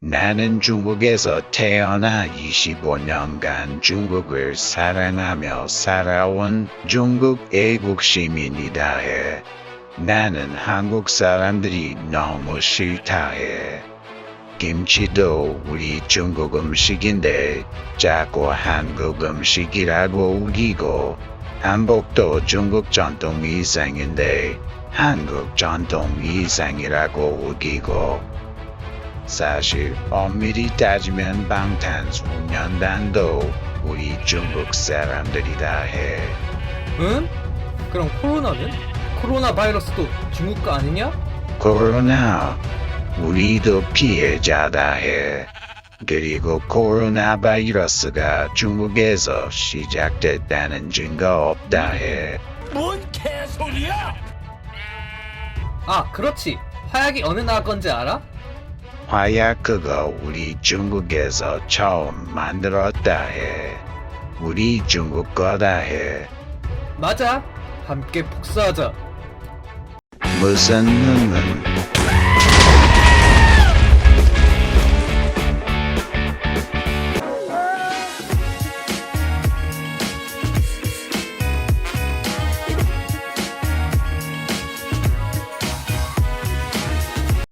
나는 중국에서 태어나 25년간 중국을 사랑하며 살아온 중국 애국 시민이다 해. 나는 한국 사람들이 너무 싫다 해. 김치도 우리 중국 음식인데 자꾸 한국 음식이라고 우기고 한복도 중국 전통 이상인데 한국 전통 이상이라고 우기고 사실 엄밀히 따지면 방탄소년단도 우리 중국 사람들이다 해. 응? 그럼 코로나는? 코로나 바이러스도 중국 거 아니냐? 코로나 우리도 피해자다 해. 그리고 코로나 바이러스가 중국에서 시작됐다는 증거 없다 해. 뭔 개소리야! 아 그렇지 화약이 어느 나라 건지 알아? 화약 그거 우리 중국에서 처음 만들었다 해. 우리 중국 거다 해. 맞아 함께 복수하자 무슨 놈은